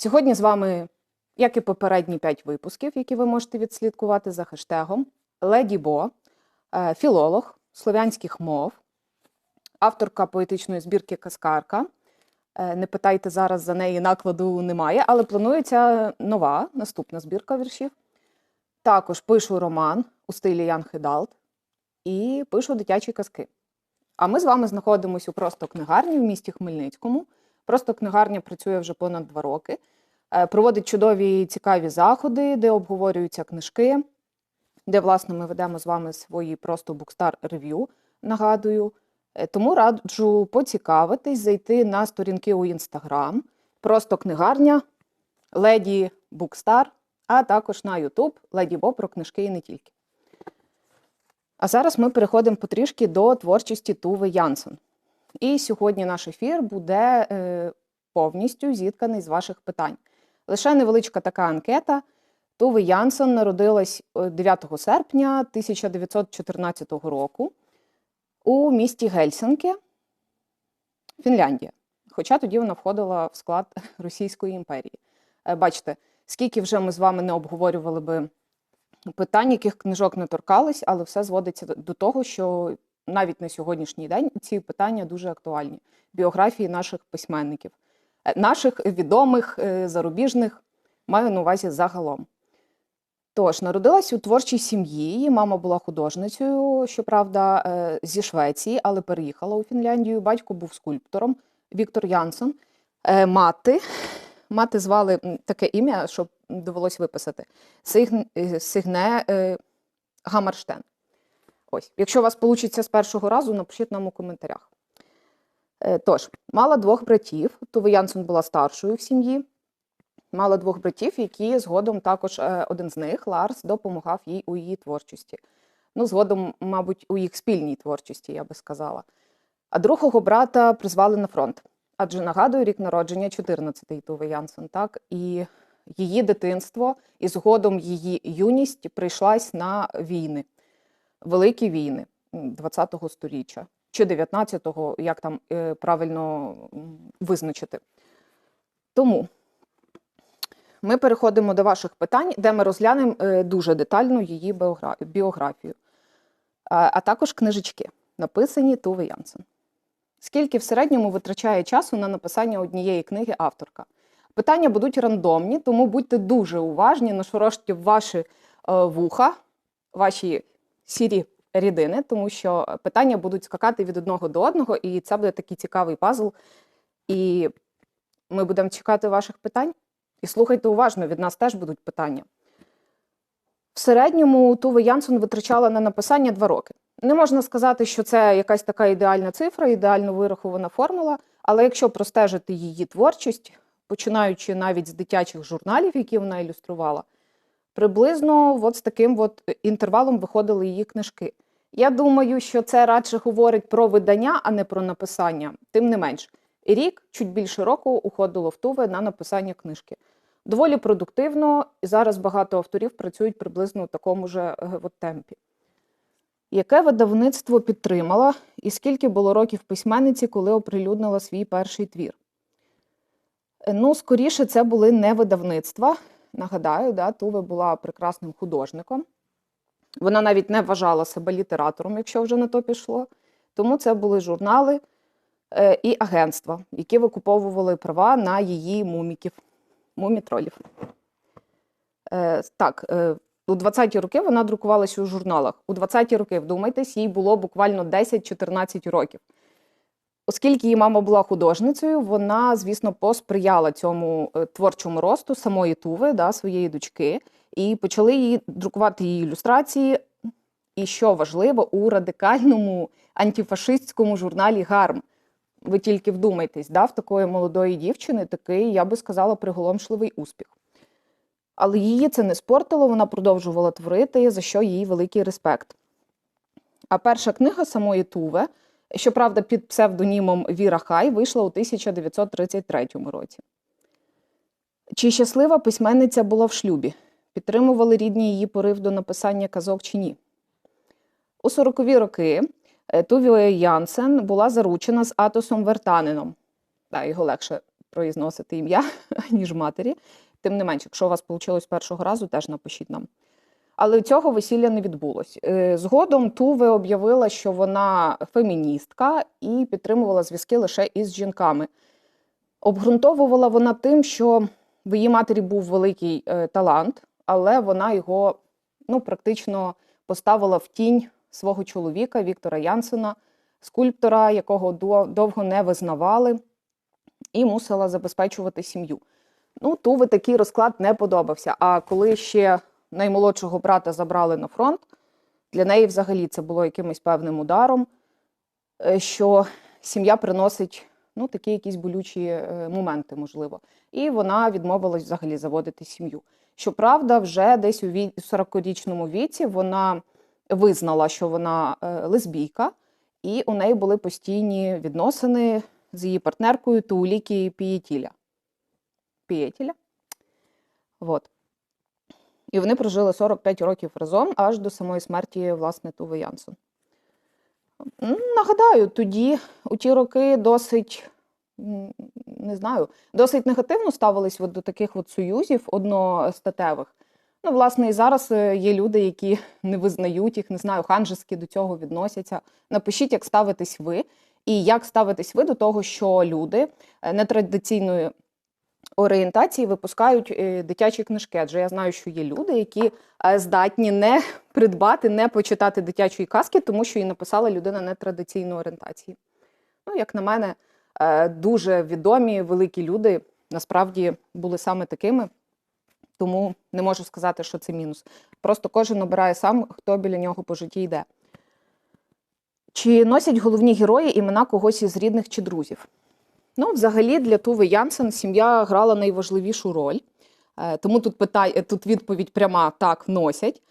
Сьогодні з вами, як і попередні 5 випусків, які ви можете відслідкувати за хештегом Леді Бо, е, філолог слов'янських мов, авторка поетичної збірки Каскарка. Е, Не питайте зараз за неї накладу немає, але планується нова наступна збірка віршів. Також пишу роман у стилі Ян Хедалт і пишу дитячі казки. А ми з вами знаходимося у просто книгарні в місті Хмельницькому. Просто книгарня працює вже понад два роки. Е, Проводить чудові цікаві заходи, де обговорюються книжки, де, власне, ми ведемо з вами свої просто букстар рев'ю, нагадую. Е, Тому раджу поцікавитись, зайти на сторінки у інстаграм, просто книгарня, Леді Букстар, а також на Ютуб Леді Бо про книжки і не тільки. А зараз ми переходимо потрішки до творчості Туви Янсон. І сьогодні наш ефір буде е, повністю зітканий з ваших питань. Лише невеличка така анкета. Туви Янсон народилась е, 9 серпня 1914 року у місті Гельсінки, Фінляндія. Хоча тоді вона входила в склад Російської імперії. Е, Бачите, скільки вже ми з вами не обговорювали би питань, яких книжок не торкались, але все зводиться до того, що навіть на сьогоднішній день ці питання дуже актуальні. Біографії наших письменників, Е, наших відомих е, зарубіжних, маю на увазі загалом. Тож, народилась у творчій сім'ї. Її мама була художницею, щоправда, е, зі Швеції, але переїхала у Фінляндію. Батько був скульптором Віктор Янсон. Мати. Мати звали таке ім'я, що довелось виписати. Сигне Гамарштен. Ось, якщо у вас вийде з першого разу, напишіть нам у коментарях. Е, Тож, мала двох братів. Туве Янсон була старшою в сім'ї. Мала двох братів, які згодом також е, один з них, Ларс, допомагав їй у її творчості. Ну, згодом, мабуть, у їх спільній творчості, я би сказала. А другого брата призвали на фронт. Адже нагадую, рік народження 14-й Туве Янсон, так? І її дитинство, і згодом її юність прийшлась на війни, великі війни м, 20-го сторіччя чи 19-го, як там е, правильно визначити. Тому ми переходимо до ваших питань, де ми розглянемо е, дуже детально її біографію, а, а також книжечки, написані Туве Янсен. Скільки в середньому витрачає часу на написання однієї книги авторка? Питання будуть рандомні, тому будьте дуже уважні, нашороште ваші е, вуха, ваші сірі рідини, тому що питання будуть скакати від одного до одного, і це буде такий цікавий пазл. І ми будемо чекати ваших питань. І слухайте уважно, від нас теж будуть питання. В середньому Туве Янсон витрачала на написання два роки. Не можна сказати, що це якась така ідеальна цифра, ідеально вирахована формула, але якщо простежити її творчість, починаючи навіть з дитячих журналів, які вона ілюструвала, приблизно от з таким от інтервалом виходили її книжки. Я думаю, що це радше говорить про видання, а не про написання. Тим не менш, рік, чуть більше року, уходило в Туве на написання книжки. Доволі продуктивно, і зараз багато авторів працюють приблизно у такому ж от темпі. Яке видавництво підтримала і скільки було років письменниці, коли оприлюднила свій перший твір? Е, Ну, скоріше, це були не видавництва. Нагадаю, да, Туве була прекрасним художником. Вона навіть не вважала себе літератором, якщо вже на то пішло. Тому це були журнали е, і агентства, які викуповували права на її муміків, мумітролів. Е, так, е, у 20-ті роки вона друкувалася у журналах. У 20-ті роки, вдумайтесь, їй було буквально 10-14 років. Оскільки її мама була художницею, вона, звісно, посприяла цьому е, творчому росту самої Туви, да, своєї дочки, і почали її друкувати її ілюстрації. І що важливо, у радикальному антифашистському журналі Гарм. Ви тільки вдумайтесь, да, в такої молодої дівчини такий, я би сказала, приголомшливий успіх. Але її це не спортило, вона продовжувала творити, за що їй великий респект. А перша книга самої Туве, щоправда, під псевдонімом Віра Хай, вийшла у 1933 році. Чи щаслива письменниця була в шлюбі? Підтримували рідні її порив до написання казок чи ні? У 40-ві роки е, Туві Янсен була заручена з Атосом Вертанином. Да, його легше произносити ім'я, ніж матері. Тим не менше, якщо у вас вийшло з першого разу, теж напишіть нам. Але цього весілля не відбулось. Е, Згодом Туве об'явила, що вона феміністка і підтримувала зв'язки лише із жінками. Обґрунтовувала вона тим, що в її матері був великий е, талант, але вона його ну, практично поставила в тінь свого чоловіка Віктора Янсена, скульптора, якого до- довго не визнавали, і мусила забезпечувати сім'ю. Ну, Туве такий розклад не подобався. А коли ще наймолодшого брата забрали на фронт, для неї взагалі це було якимось певним ударом, е, що сім'я приносить ну, такі якісь болючі е, моменти, можливо. І вона відмовилась взагалі заводити сім'ю. Щоправда, вже десь у 40-річному віці вона визнала, що вона е, лесбійка, і у неї були постійні відносини з її партнеркою Тулікі Пієтіля. Пієтіля. Вот. І вони прожили 45 років разом аж до самої смерті, власне, Туви Янсон. М, Нагадаю, тоді у ті роки досить, не знаю, досить негативно ставились от до таких от союзів одностатевих. Ну, власне, і зараз е, є люди, які не визнають їх, не знаю, ханжески до цього відносяться. Напишіть, як ставитесь ви, і як ставитесь ви до того, що люди е, нетрадиційної орієнтації випускають е, дитячі книжки. Адже я знаю, що є люди, які е, здатні не придбати, не почитати дитячої казки, тому що її написала людина нетрадиційної орієнтації. Ну, як на мене, е, дуже відомі великі люди насправді були саме такими, тому не можу сказати, що це мінус. Просто кожен обирає сам, хто біля нього по житті йде. Чи носять головні герої імена когось із рідних чи друзів? Ну, взагалі, для Туви Янсен сім'я грала найважливішу роль. Е, Тому тут питай, тут відповідь пряма так носять.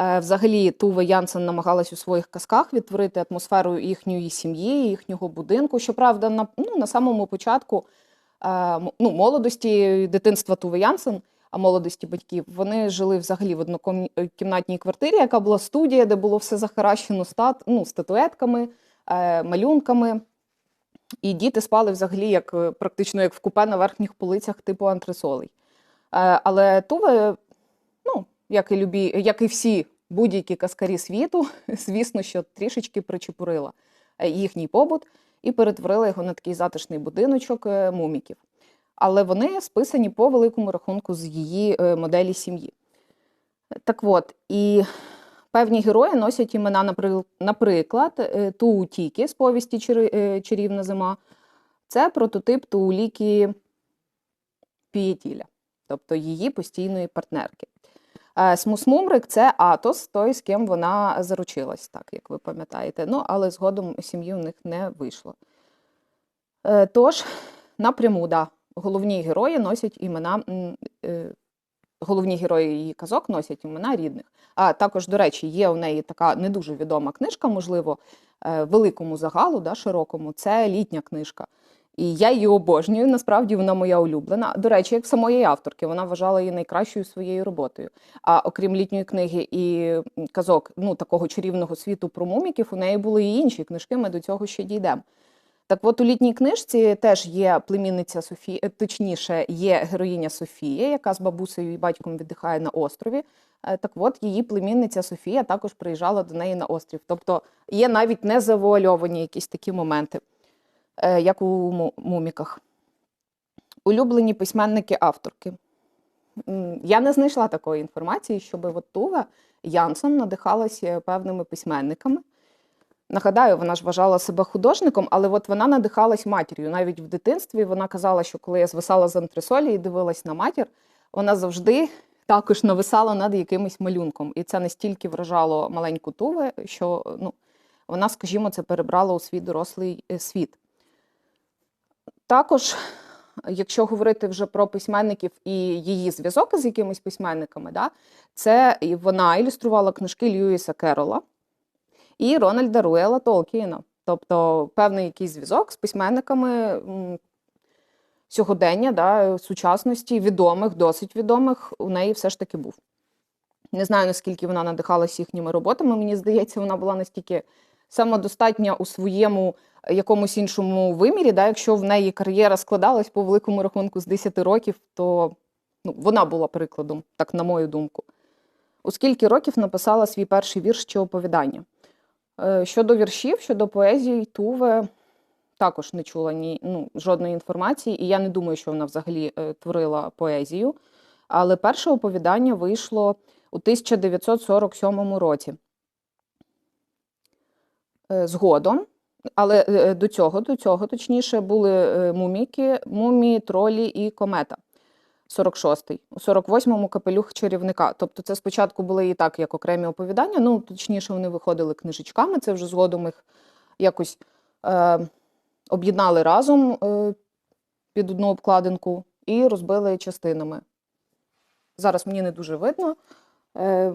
Е, Взагалі, Тува Янсен намагалась у своїх казках відтворити атмосферу їхньої сім'ї, їхнього будинку. Щоправда, на, ну, на самому початку е, ну, молодості дитинства Туви Янсен, а молодості батьків, вони жили взагалі в однокімнатній квартирі, яка була студія, де було все захаращено стат, ну, статуетками, малюнками. І діти спали взагалі як е, практично як в купе на верхніх полицях типу антресолей. Е, Але Туве, ну, як і любі, як і всі будь-які каскарі світу, звісно, що трішечки причепурила е, їхній побут і перетворила його на такий затишний будиночок муміків. Але вони списані по великому рахунку з її моделі сім'ї. Так от, і певні герої носять імена, наприклад, е, Туутікі з повісті «Чари- е, Чарівна зима. Це прототип Туулікі Пієтіля, тобто її постійної партнерки. Е, Смусмумрик це Атос, той, з ким вона заручилась, так як ви пам'ятаєте. Ну, але згодом сім'ї у них не вийшло. Тож, напряму, да, головні герої носять імена. Головні герої її казок носять імена рідних. А також, до речі, є у неї така не дуже відома книжка, можливо, е, великому загалу, да, широкому. Це літня книжка. І я її обожнюю. Насправді вона моя улюблена. До речі, як самої авторки, вона вважала її найкращою своєю роботою. А окрім літньої книги і казок, ну такого чарівного світу про муміків, у неї були і інші книжки. Ми до цього ще дійдемо. Так от у літній книжці теж є племінниця Софія, е, точніше, є героїня Софія, яка з бабусею і батьком віддихає на острові. Е, Так от її племінниця Софія також приїжджала до неї на острів. Тобто є навіть незавуальовані якісь такі моменти, е, як у муміках. Улюблені письменники авторки. Я не знайшла такої інформації, щоб от Тува Янсон надихалася певними письменниками. Нагадаю, вона ж вважала себе художником, але от вона надихалась матір'ю. Навіть в дитинстві вона казала, що коли я звисала з антресолі і дивилась на матір, вона завжди також нависала над якимось малюнком. І це настільки вражало маленьку Туве, що ну, вона, скажімо, це перебрала у свій дорослий е, світ. Також, якщо говорити вже про письменників і її зв'язок з якимись письменниками, да, це вона ілюструвала книжки Льюіса Керрола і Рональда Руела Толкіна. Тобто певний якийсь зв'язок з письменниками сьогодення, да, сучасності, відомих, досить відомих, у неї все ж таки був. Не знаю, наскільки вона надихалась їхніми роботами. Мені здається, вона була настільки самодостатня у своєму якомусь іншому вимірі, да, якщо в неї кар'єра складалась по великому рахунку з 10 років, то ну, вона була прикладом, так на мою думку. У скільки років написала свій перший вірш чи оповідання? Е, Щодо віршів, щодо поезії, Туве також не чула ні, ну, жодної інформації, і я не думаю, що вона взагалі е, творила поезію. Але перше оповідання вийшло у 1947 році. Е, Згодом, але до цього, до цього, точніше, були муміки, мумії, тролі і комета. 46-й. У 48-му капелюх чарівника. Тобто це спочатку були і так, як окремі оповідання, ну, точніше, вони виходили книжечками, це вже згодом їх якось е, об'єднали разом е, під одну обкладинку і розбили частинами. Зараз мені не дуже видно. Е,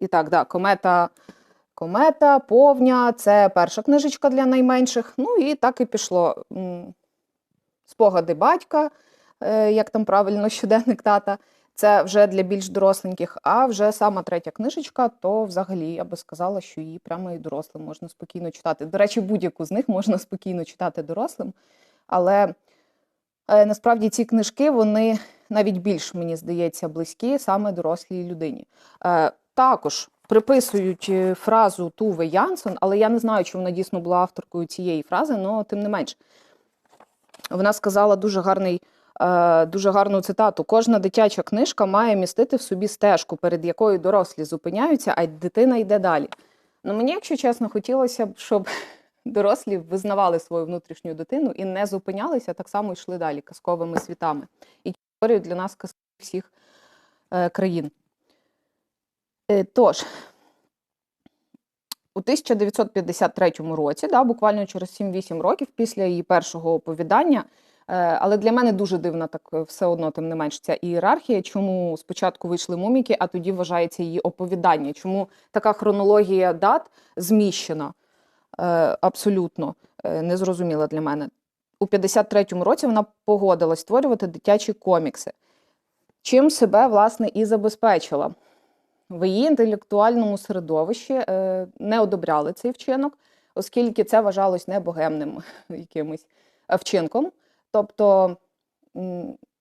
і так, да, комета, комета, повня це перша книжечка для найменших. Ну і так і пішло. Спогади батька, як там правильно, щоденник тата. Це вже для більш доросленьких, а вже сама третя книжечка, то взагалі я би сказала, що її прямо і дорослим можна спокійно читати. До речі, будь-яку з них можна спокійно читати дорослим. Але е, насправді ці книжки вони навіть більш, мені здається, близькі саме дорослій людині. Е, також приписують е, фразу Туве Янсон, але я не знаю, чи вона дійсно була авторкою цієї фрази, але тим не менш. Вона сказала дуже гарний. Е, Дуже гарну цитату: кожна дитяча книжка має містити в собі стежку, перед якою дорослі зупиняються, а дитина йде далі. Ну мені, якщо чесно, хотілося б, щоб дорослі визнавали свою внутрішню дитину і не зупинялися, так само йшли далі казковими світами. І створюють для нас казки всіх е, країн. Е, тож, у 1953 році, да, буквально через 7-8 років після її першого оповідання, але для мене дуже дивна так е, все одно, тим не менш, ця ієрархія, чому спочатку вийшли муміки, а тоді вважається її оповідання. Чому така хронологія дат зміщена е, абсолютно е, незрозуміла для мене. У 53-му році вона погодилась створювати дитячі комікси, чим себе, власне, і забезпечила. В її інтелектуальному середовищі е, не одобряли цей вчинок, оскільки це вважалось небогемним якимось е, вчинком. Тобто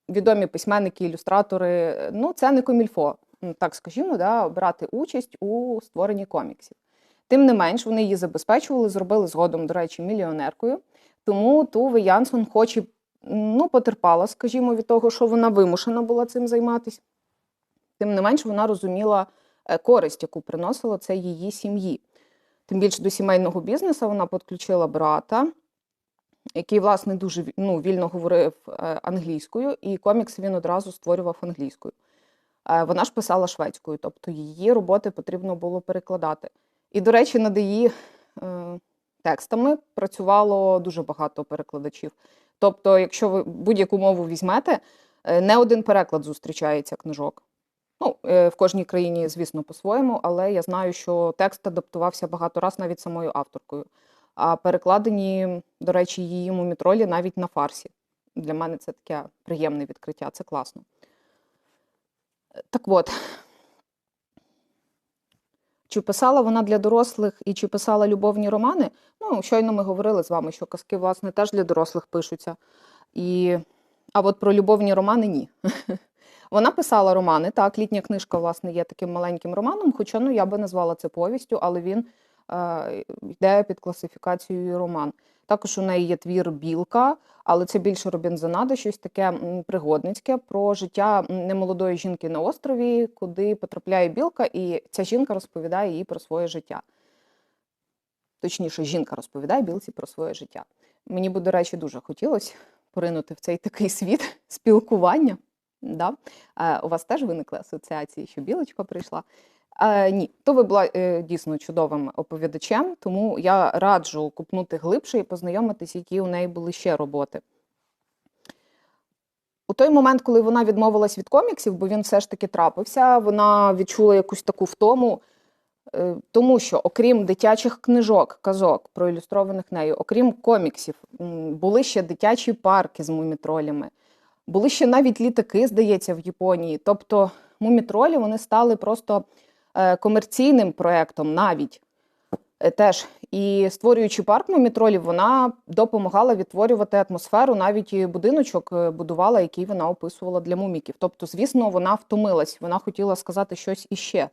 відомі письменники, ілюстратори, ну це не комільфо, так скажімо, да, брати участь у створенні коміксів. Тим не менш, вони її забезпечували, зробили згодом, до речі, мільйонеркою. Тому Туве Янсон, хоч і ну, потерпала, скажімо, від того, що вона вимушена була цим займатися. Тим не менш, вона розуміла е, користь, яку приносило це її сім'ї. Тим більше до сімейного бізнесу вона підключила брата, який, власне, дуже ну, вільно говорив е, англійською, і комікс він одразу створював англійською. Е, Вона ж писала шведською, тобто її роботи потрібно було перекладати. І, до речі, над її е, текстами працювало дуже багато перекладачів. Тобто, якщо ви будь-яку мову візьмете, не один переклад зустрічається книжок. Ну, в кожній країні, звісно, по-своєму, але я знаю, що текст адаптувався багато раз навіть самою авторкою. А перекладені, до речі, її мумітролі навіть на фарсі. Для мене це таке приємне відкриття, це класно. Так от, чи писала вона для дорослих і чи писала любовні романи? Ну, щойно ми говорили з вами, що казки, власне, теж для дорослих пишуться. І... А от про любовні романи ні. Вона писала романи. Так, літня книжка, власне, є таким маленьким романом, хоча ну, я би назвала це повістю, але він йде під класифікацією роман. Також у неї є твір Білка, але це більше Робінзонада, щось таке пригодницьке про життя немолодої жінки на острові, куди потрапляє білка, і ця жінка розповідає їй про своє життя. Точніше, жінка розповідає білці про своє життя. Мені би, до речі, дуже хотілося поринути в цей такий світ спілкування. Да? Е, у вас теж виникли асоціації, що білочка прийшла? Е, ні, то ви була е, дійсно чудовим оповідачем, тому я раджу купнути глибше і познайомитись, які у неї були ще роботи. У той момент, коли вона відмовилась від коміксів, бо він все ж таки трапився, вона відчула якусь таку втому, е, тому що, окрім дитячих книжок, казок, проілюстрованих нею, окрім коміксів, були ще дитячі парки з мумітролями. Були ще навіть літаки, здається, в Японії. Тобто мумітролі вони стали просто комерційним проєктом навіть. Е, Теж і створюючи парк мумітролів, вона допомагала відтворювати атмосферу, навіть і будиночок е, будувала, який вона описувала для муміків. Тобто, звісно, вона втомилась, вона хотіла сказати щось іще.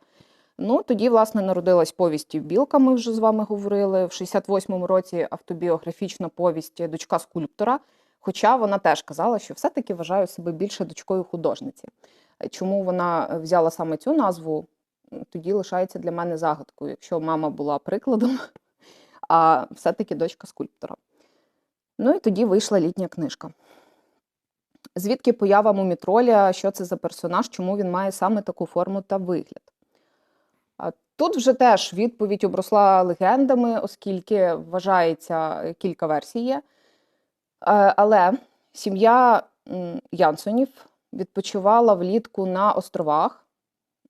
Ну тоді, власне, народилась повість Білка. Ми вже з вами говорили. В 68-му році автобіографічна повість Дочка скульптора. Хоча вона теж казала, що все-таки вважаю себе більше дочкою художниці. Е, Чому вона е, взяла саме цю назву, тоді лишається для мене загадкою, якщо мама була прикладом, а все-таки дочка скульптора. Ну і тоді вийшла літня книжка. Звідки поява мумітроля, що це за персонаж, чому він має саме таку форму та вигляд? Тут вже теж відповідь обросла легендами, оскільки вважається кілька версій є. Але сім'я Янсонів відпочивала влітку на островах.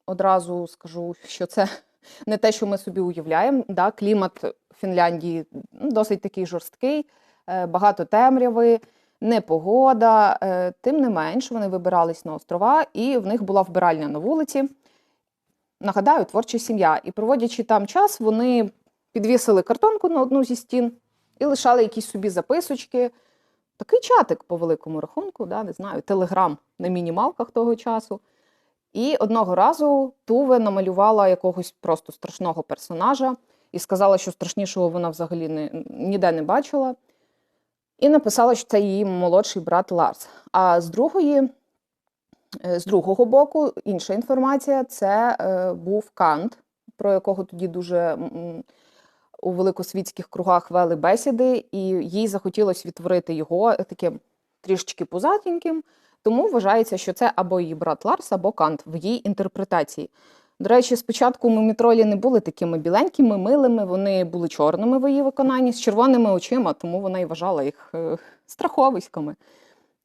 Одразу скажу, що це не те, що ми собі уявляємо. Да? Клімат Фінляндії ну, досить такий жорсткий, е, багато темряви, непогода. Е, Тим не менш, вони вибирались на острова, і в них була вбиральня на вулиці. Нагадаю, творча сім'я. І проводячи там час, вони підвісили картонку на одну зі стін і лишали якісь собі записочки. Такий чатик по великому рахунку, да, не знаю, телеграм на мінімалках того часу. І одного разу Туве намалювала якогось просто страшного персонажа і сказала, що страшнішого вона взагалі не, ніде не бачила. І написала, що це її молодший брат Ларс. А з другої, е, з другого боку, інша інформація це е, був Кант, про якого тоді дуже м, у великосвітських кругах вели бесіди, і їй захотілося відтворити його таким трішечки пузатеньким. Тому вважається, що це або її брат Ларс, або Кант в її інтерпретації. До речі, спочатку мумітролі не були такими біленькими, милими, вони були чорними в її виконанні, з червоними очима, тому вона і вважала їх е, страховиськами.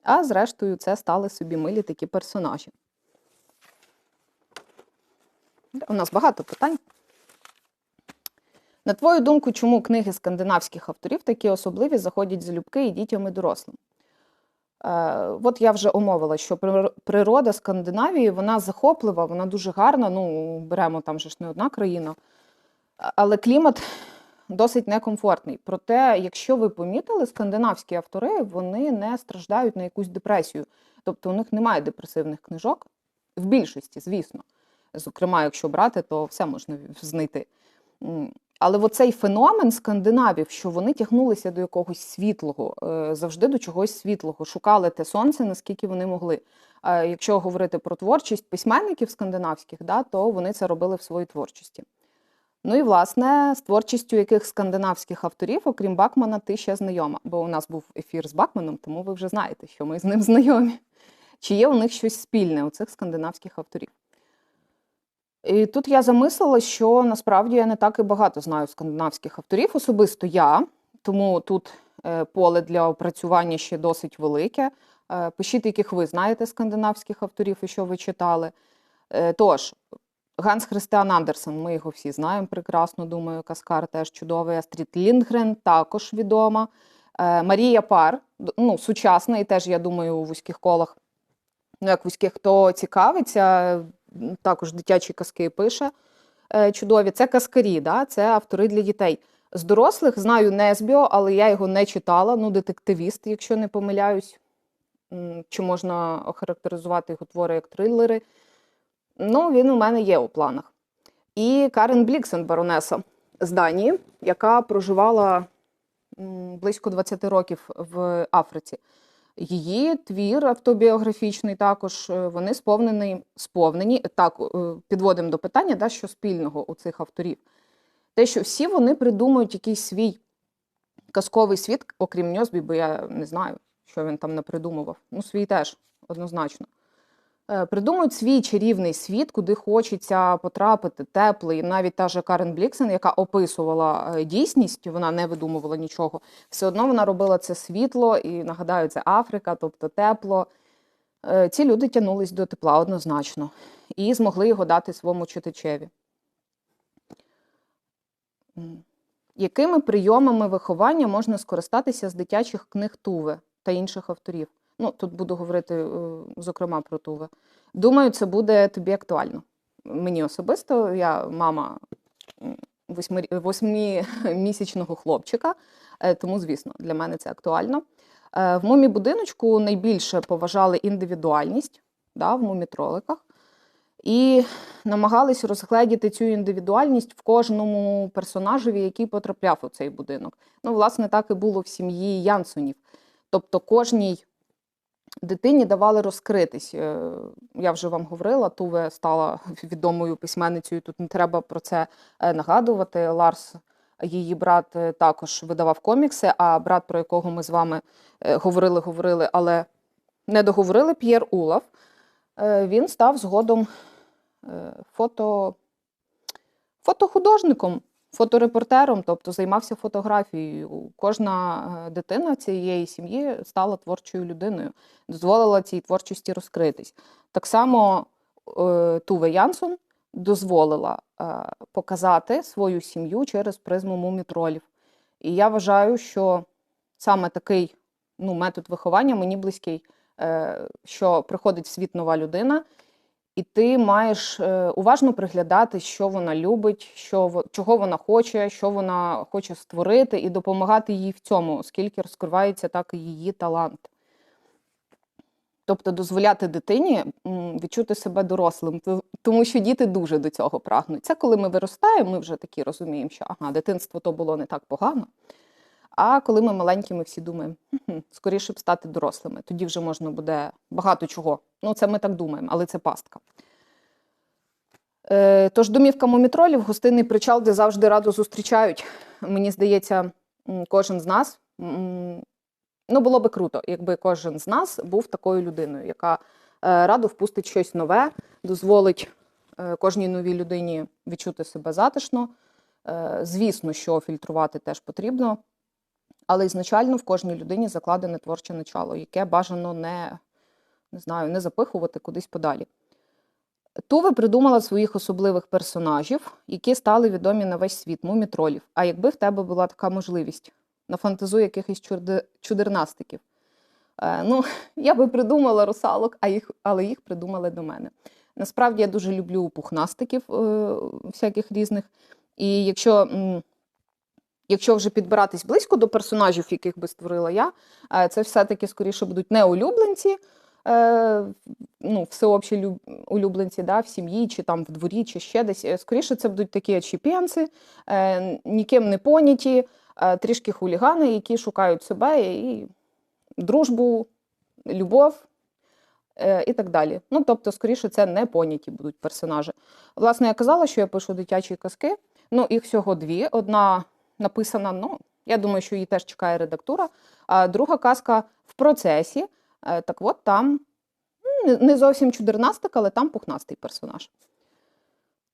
А зрештою, це стали собі милі такі персонажі. У нас багато питань. На твою думку, чому книги скандинавських авторів такі особливі заходять залюбки і дітям і дорослим? Е, от я вже омовила, що природа Скандинавії вона захоплива, вона дуже гарна. Ну, беремо там же ж не одна країна, але клімат досить некомфортний. Проте, якщо ви помітили, скандинавські автори вони не страждають на якусь депресію. Тобто у них немає депресивних книжок, в більшості, звісно. Зокрема, якщо брати, то все можна знайти. Але оцей феномен скандинавів, що вони тягнулися до якогось світлого, е, завжди до чогось світлого, шукали те сонце, наскільки вони могли. Якщо говорити про творчість письменників скандинавських, да, то вони це робили в своїй творчості. Ну і власне з творчістю яких скандинавських авторів, окрім Бакмана, ти ще знайома, бо у нас був ефір з Бакманом, тому ви вже знаєте, що ми з ним знайомі. Чи є у них щось спільне у цих скандинавських авторів? І тут я замислила, що насправді я не так і багато знаю скандинавських авторів, особисто я, тому тут е, поле для опрацювання ще досить велике. Е, Пишіть, яких ви знаєте скандинавських авторів і що ви читали. Е, Тож, Ганс Христиан Андерсен, ми його всі знаємо прекрасно, думаю, Каскар теж чудовий. Астрід Лінгрен також відома. Марія Пар, ну, сучасна, і теж, я думаю, у вузьких колах, ну, як вузьких, хто цікавиться, також дитячі казки пише. е, Чудові. Це казкарі, да? це автори для дітей. З дорослих знаю Несбіо, але я його не читала. Ну, детективіст, якщо не помиляюсь. Чи можна охарактеризувати його твори як трилери? Ну, він у мене є у планах. І Карен Бліксен, баронеса з Данії, яка проживала близько 20 років в Африці. Її твір автобіографічний також е, вони сповнені, сповнені так е, підводимо до питання, да, що спільного у цих авторів. Те, що всі вони придумують якийсь свій казковий світ, окрім Ньосбі, бо я не знаю, що він там напридумував. Ну, свій теж однозначно. Е, Придумують свій чарівний світ, куди хочеться потрапити, теплий. Навіть та же Карен Бліксен, яка описувала е, дійсність, вона не видумувала нічого. Все одно вона робила це світло, і нагадаю, це Африка, тобто тепло. Е, Ці люди тягнулись до тепла однозначно і змогли його дати своєму читачеві. Якими прийомами виховання можна скористатися з дитячих книг Туве та інших авторів? Ну, тут буду говорити, е, зокрема, про Туве. Думаю, це буде тобі актуально. Мені особисто, я мама восьмимісячного хлопчика. Е, Тому, звісно, для мене це актуально. Е, В мумі будиночку найбільше поважали індивідуальність да, в мумітроликах. І намагались розгледіти цю індивідуальність в кожному персонажеві, який потрапляв у цей будинок. Ну, власне, так і було в сім'ї Янсонів. Тобто кожній дитині давали розкритись. Е, Я вже вам говорила, Туве стала відомою письменницею. Тут не треба про це е, нагадувати. Ларс, її брат, е, також видавав комікси, а брат, про якого ми з вами говорили, говорили, але не договорили, П'єр Улав. Він став згодом фото, фотохудожником, фоторепортером, тобто займався фотографією. Кожна е, дитина цієї сім'ї стала творчою людиною, дозволила цій творчості розкритись. Так само е, Туве Янсон дозволила е, показати свою сім'ю через призму мумітролів. І я вважаю, що саме такий ну, метод виховання мені близький, що приходить в світ нова людина, і ти маєш е, уважно приглядати, що вона любить, що, чого вона хоче, що вона хоче створити, і допомагати їй в цьому, оскільки розкривається так і її талант. Тобто дозволяти дитині відчути себе дорослим, тому що діти дуже до цього прагнуть. Це коли ми виростаємо, ми вже такі розуміємо, що ага, дитинство то було не так погано. А коли ми маленькі, ми всі думаємо, «Хм, скоріше б стати дорослими. Тоді вже можна буде багато чого. Ну, це ми так думаємо, але це пастка. Е, тож домівка мумітролів, гостинний причал, де завжди радо зустрічають. Мені здається, кожен з нас. Ну, було би круто, якби кожен з нас був такою людиною, яка е, радо впустить щось нове, дозволить е, кожній новій людині відчути себе затишно. Е, Звісно, що фільтрувати теж потрібно, але ізначально в кожній людині закладене творче начало, яке бажано не, не знаю, не запихувати кудись подалі. Туве придумала своїх особливих персонажів, які стали відомі на весь світ, мумітролів. А якби в тебе була така можливість, нафантазуй якихось чурди- чудернастиків. Е, ну, я би придумала русалок, а їх, але їх придумали до мене. Насправді я дуже люблю пухнастиків е, всяких різних. І якщо, якщо вже підбиратись близько до персонажів, яких би створила я, е, це все-таки скоріше будуть не улюбленці, е, ну, всеобщі улюбленці да, в сім'ї, чи там в дворі, чи ще десь. Е, Скоріше це будуть такі очіпенці, ніким не поняті, трішки хулігани, які шукають себе і дружбу, любов і так далі. Ну, тобто, скоріше, це не поняті будуть персонажі. Власне, я казала, що я пишу дитячі казки. Ну, їх всього дві. Одна написана, ну, я думаю, що її теж чекає редактура. А друга казка в процесі. Е, Так от там не- не зовсім чудернастик, але там пухнастий персонаж.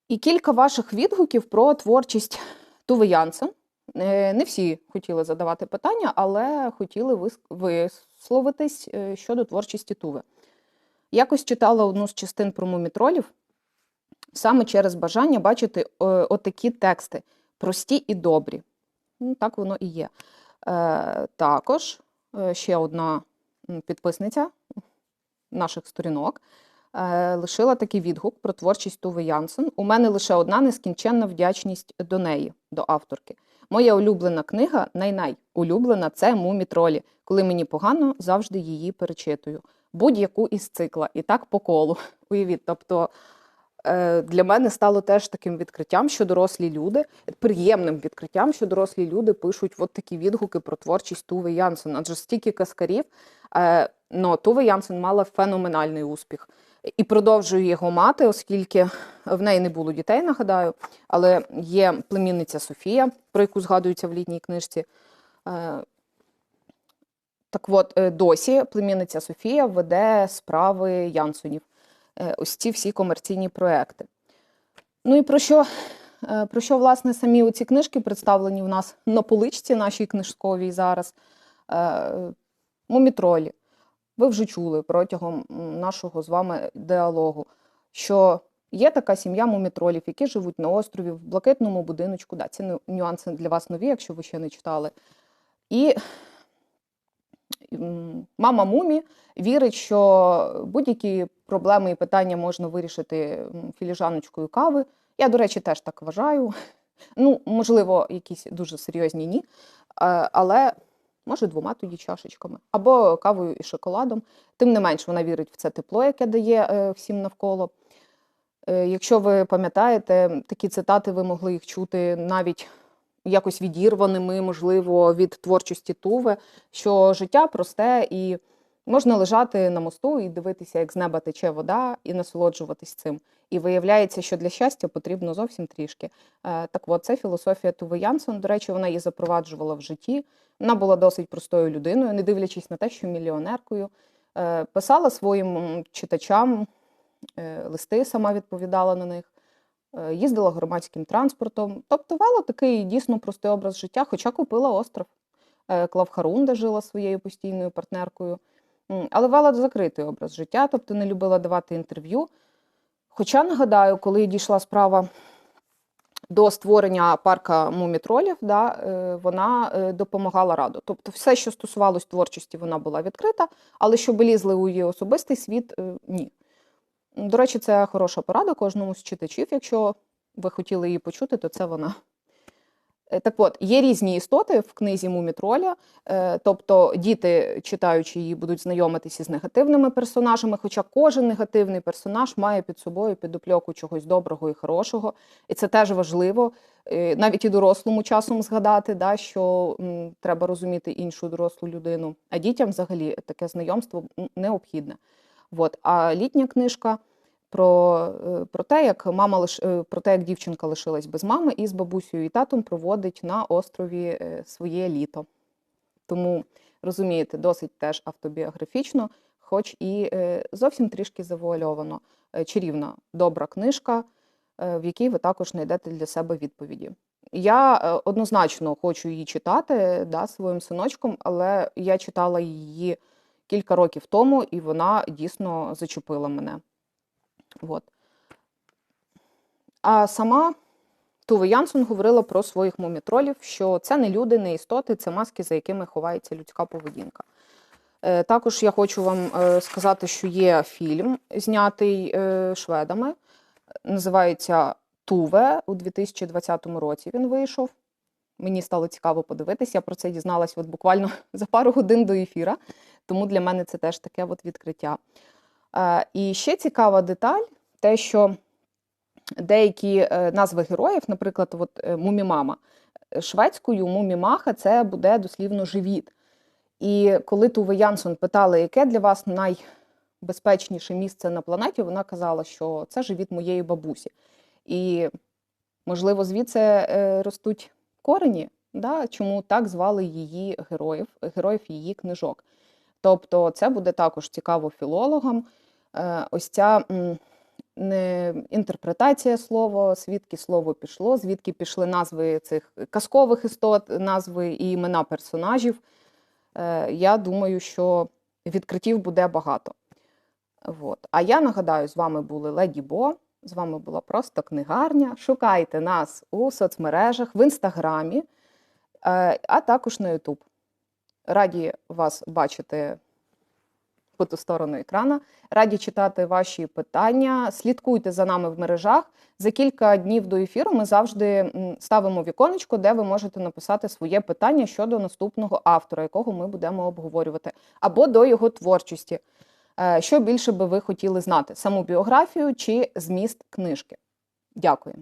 І кілька ваших відгуків про творчість Туви Янсен. Е, Не всі хотіли задавати питання, але хотіли висловитись е, щодо творчості Туви. Якось читала одну з частин про мумітролів саме через бажання бачити е, отакі тексти прості і добрі. Ну, так воно і є. Е, також е, ще одна підписниця наших сторінок е, лишила такий відгук про творчість Туви Янсен. У мене лише одна нескінченна вдячність до неї, до авторки. Моя улюблена книга, най-най улюблена це Мумі-тролі. Коли мені погано, завжди її перечитую. Будь-яку із цикла, і так по колу. Уявіть, тобто для мене стало теж таким відкриттям, що дорослі люди, приємним відкриттям, що дорослі люди пишуть от такі відгуки про творчість Туви Янсен. Адже стільки казкарів, е, но Тува Янсен мала феноменальний успіх. І продовжує його мати, оскільки в неї не було дітей, нагадаю, але є племінниця Софія, про яку згадується в літній книжці. Е, Так от, е, досі племінниця Софія веде справи Янсонів. Е, Ось ці всі комерційні проекти. Ну і про що, е, про що власне, самі оці книжки представлені в нас на поличці нашій книжковій зараз? Е, Мумітролі. Ви вже чули протягом нашого з вами діалогу, що є така сім'я мумітролів, які живуть на острові в блакитному будиночку. Да, ці нюанси для вас нові, якщо ви ще не читали. І мама Мумі вірить, що будь-які проблеми і питання можна вирішити філіжаночкою кави. Я, до речі, теж так вважаю. Ну, можливо, якісь дуже серйозні ні. Але може двома тоді чашечками, або кавою і шоколадом. Тим не менш, вона вірить в це тепло, яке дає е, всім навколо. Е, Якщо ви пам'ятаєте, такі цитати ви могли їх чути навіть якось відірваними, можливо, від творчості Туве, що життя просте і можна лежати на мосту і дивитися, як з неба тече вода, і насолоджуватись цим. І виявляється, що для щастя потрібно зовсім трішки. Е, Так от, це філософія Туви Янсон. До речі, вона її запроваджувала в житті. Вона була досить простою людиною, не дивлячись на те, що мільйонеркою. Е, Писала своїм читачам е, листи, сама відповідала на них, їздила громадським транспортом. Тобто вела такий дійсно простий образ життя, хоча купила остров. Е, Клавхарун, де жила своєю постійною партнеркою. Але вела закритий образ життя, тобто не любила давати інтерв'ю. Хоча нагадаю, коли дійшла справа до створення парка мумітролів, да, е, вона е, допомагала раду. Тобто, все, що стосувалось творчості, вона була відкрита, але щоб лізли у її особистий світ, е, ні. До речі, це хороша порада кожному з читачів. Якщо ви хотіли її почути, то це вона. Е, Так от, є різні істоти в книзі Мумітроля, е, тобто діти, читаючи її, будуть знайомитися з негативними персонажами, хоча кожен негативний персонаж має під собою підопльоку чогось доброго і хорошого. І це теж важливо, е, навіть і дорослому часом згадати, да, що треба розуміти іншу дорослу людину. А дітям взагалі таке знайомство необхідне. От. А літня книжка про, е, про те, як мама лиш, е, про те, як дівчинка лишилась без мами і з бабусею і татом проводить на острові е, своє літо. Тому розумієте, досить теж автобіографічно, хоч і зовсім трішки завуальовано. Чарівна, добра книжка, в якій ви також знайдете для себе відповіді. Я однозначно хочу її читати да, своїм синочком, але я читала її кілька років тому, і вона дійсно зачепила мене. От. А сама Туве Янсон говорила про своїх мумітролів, що це не люди, не істоти, це маски, за якими ховається людська поведінка. Е, Також я хочу вам е, сказати, що є фільм, знятий е, шведами. Називається Туве у 2020 році він вийшов. Мені стало цікаво подивитися. Я про це дізналась от буквально за пару годин до ефіра, тому для мене це теж таке от відкриття. Е, І ще цікава деталь, те, що деякі е, назви героїв, наприклад, от е, Мумімама, шведською Мумімаха це буде дослівно живіт. І коли Туве Янсон питала, яке для вас найбезпечніше місце на планеті, вона казала, що це живіт моєї бабусі. І, можливо, звідси ростуть корені, да? чому так звали її героїв, героїв її книжок. Тобто, це буде також цікаво філологам. Е, Ось ця не інтерпретація слова, звідки слово пішло, звідки пішли назви цих казкових істот, назви і імена персонажів. Е, Я думаю, що відкриттів буде багато. От. А я нагадаю, з вами були Леді Бо, з вами була просто книгарня. Шукайте нас у соцмережах, в інстаграмі, е, а також на Ютуб. Раді вас бачити по ту сторону екрана. Раді читати ваші питання. Слідкуйте за нами в мережах. За кілька днів до ефіру ми завжди ставимо віконечко, де ви можете написати своє питання щодо наступного автора, якого ми будемо обговорювати, або до його творчості. Е, Що більше би ви хотіли знати: саму біографію чи зміст книжки? Дякую.